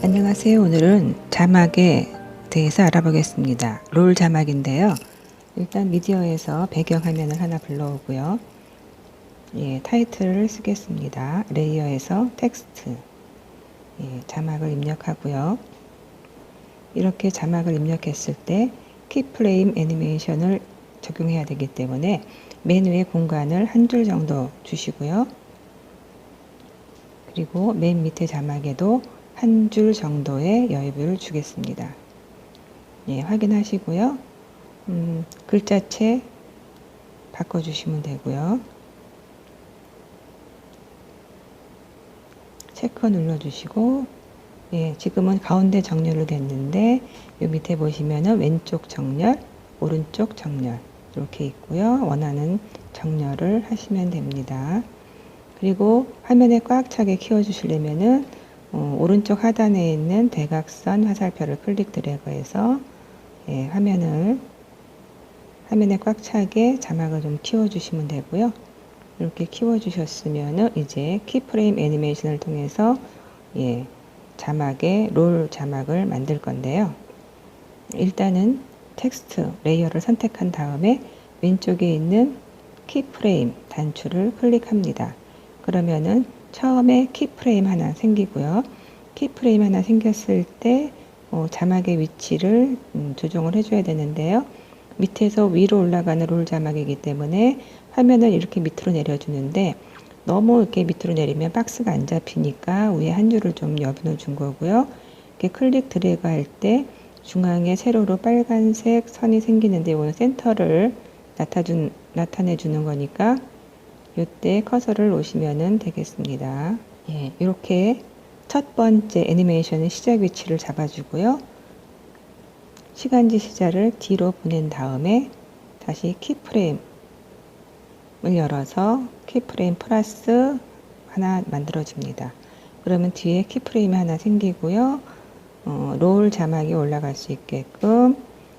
안녕하세요. 오늘은 자막에 대해서 알아보겠습니다. 롤 자막인데요. 일단 미디어에서 배경 화면을 하나 불러오고요. 예, 타이틀을 쓰겠습니다. 레이어에서 텍스트. 예, 자막을 입력하고요. 이렇게 자막을 입력했을 때 키프레임 애니메이션을 적용해야 되기 때문에 맨 위에 공간을 한 줄 정도 주시고요. 그리고 맨 밑에 자막에도 한 줄 정도의 여유를 주겠습니다. 예, 확인하시고요. 음, 글자체 바꿔주시면 되고요. 체크 눌러주시고 예, 지금은 가운데 정렬로 됐는데 요 밑에 보시면은 왼쪽 정렬, 오른쪽 정렬 이렇게 있고요. 원하는 정렬을 하시면 됩니다. 그리고 화면에 꽉 차게 키워주시려면은 어, 오른쪽 하단에 있는 대각선 화살표를 클릭 드래그해서 예, 화면을 화면에 꽉 차게 자막을 좀 키워주시면 되고요. 이렇게 키워주셨으면은 이제 키프레임 애니메이션을 통해서 예, 자막에 롤 자막을 만들 건데요. 일단은 텍스트 레이어를 선택한 다음에 왼쪽에 있는 키프레임 단추를 클릭합니다. 그러면은 처음에 키프레임 하나 생기고요. 키프레임 하나 생겼을 때 어, 자막의 위치를 음, 조정을 해줘야 되는데요. 밑에서 위로 올라가는 롤 자막이기 때문에 화면을 이렇게 밑으로 내려주는데 너무 이렇게 밑으로 내리면 박스가 안 잡히니까 위에 한 줄을 좀 여분을 준 거고요. 이렇게 클릭 드래그 할 때 중앙에 세로로 빨간색 선이 생기는데 이거는 센터를 나타준, 나타내 주는 거니까 이때 커서를 놓으시면 되겠습니다. 예, 이렇게 첫 번째 애니메이션의 시작 위치를 잡아주고요. 시간지 시작을 뒤로 보낸 다음에 다시 키프레임을 열어서 키프레임 플러스 하나 만들어집니다. 그러면 뒤에 키프레임이 하나 생기고요. 어, 롤 자막이 올라갈 수 있게끔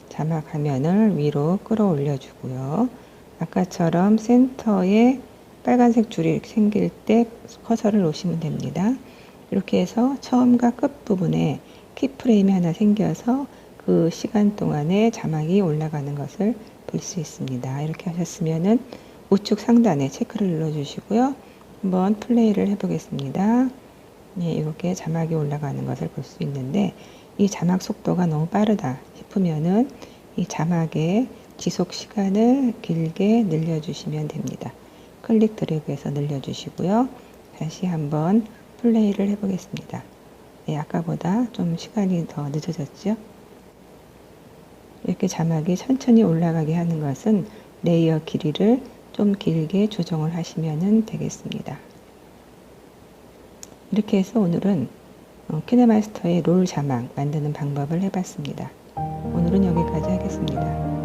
자막 화면을 위로 끌어올려 주고요. 아까처럼 센터에 빨간색 줄이 생길 때 커서를 놓으시면 됩니다. 이렇게 해서 처음과 끝 부분에 키프레임이 하나 생겨서 그 시간 동안에 자막이 올라가는 것을 볼 수 있습니다. 이렇게 하셨으면은 우측 상단에 체크를 눌러주시고요. 한번 플레이를 해보겠습니다. 예, 이렇게 자막이 올라가는 것을 볼 수 있는데 이 자막 속도가 너무 빠르다 싶으면은 이 자막의 지속 시간을 길게 늘려주시면 됩니다. 클릭 드래그해서 늘려주시고요. 다시 한번 플레이를 해보겠습니다. 예, 아까보다 좀 시간이 더 늦어졌죠? 이렇게 자막이 천천히 올라가게 하는 것은 레이어 길이를 좀 길게 조정을 하시면 되겠습니다. 이렇게 해서 오늘은 어, 키네마스터의 롤 자막 만드는 방법을 해봤습니다. 오늘은 여기까지 하겠습니다.